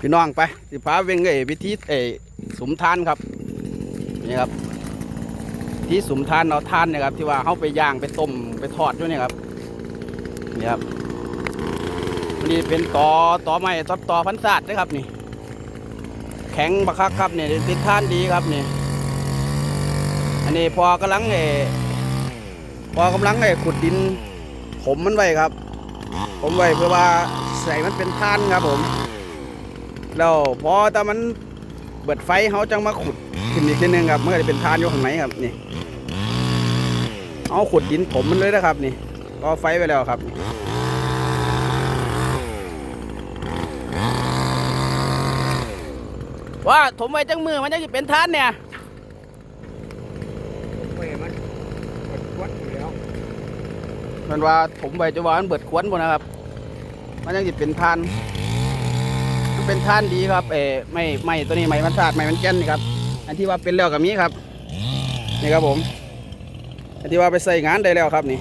พี่น้องไปสิพาเวงเอ้ยวิธีเอ้ยสุมทานครับนี่ครับ ที่สุมทานเอาทานเนะครับ ที่ว่าเขาไปย่างไปต้มไปทอดด้วยนี่ครับนี่ครับนี่เป็นตอตอไม้ตอตอพันศาสตร์นะครับนี่ แข็งบักคักครับเนี่ยติดทานดีครับนี่อันนี้พอกำลังเออพอกำลังเออขุดดิน ผมมันไว้ครับ ผมไว้เพื่อว่าใส่มันเป็นท่านครับผม แล้วพอแต่มันเบิดไฟเขาจังมาขุดขึ้นอีกทีหนึงครับเมื่อได้เป็นทานอยู่ข้างในครับนี่เอาขุดดินผมมันเลยนะครับนี่ก็ไฟไปแล้วครับว่าถมไว้จังมือมันจะเป็นทานเนี่ยไปมันกดวัดอยู่แล้วมันว่าถมไว้จะว่ามันเบิดขวนหมดนะครับ มันยังจะเป็นทานมัน เป็นท่านดีครับเออไม่ไม่ตัวนี้ไม่มันสาดไม่มันแก่นนี่ครับ อันที่ว่าเป็นแล้วกับนี้ครับ นี่ครับผม อันที่ว่าไปใส่งานได้แล้วครับนี่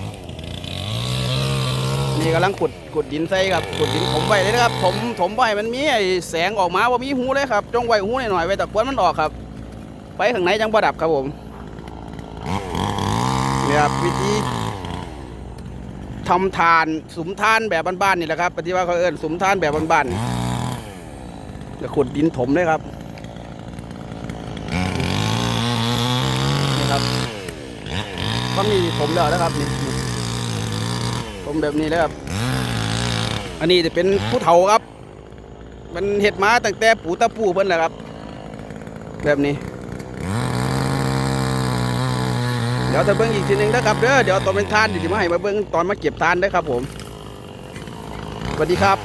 นี่กำลังขุดขุดดินใส่ครับขุดดินถมไว้เลยนะครับถมถมไว้มันมีไอแสงออกมาว่ามีหูเลยครับจ้องไว้หูหน่อยๆไว้ต่ควนมันออกครับ ไปข้างในจังบ่ดับครับผมนี่ครับวิธีทำทานสุมทานแบบบ้านๆนี่แหละครับปฏิว่าเขาเอิ้นสุมทานแบบบ้านๆ จะขุดดินถมเลยครับนี่ครับก็มีถมแล้วนะครับนี่ถมแบบนี้แล้วครับ อันนี้จะเป็นผู้เฒ่าครับ มันเห็ดมาตั้งแต่ปู่ตาปู่เพิ่นแหละครับ แบบนี้ เดี๋ยวจะเบิ้งอีกทีหนึงนะครับเด้อเดี๋ยวตอนเป็นทานเดี๋ยวจะมาให้มาเบิ้งตอนมาเก็บทานได้ครับผมสวัสดีครับ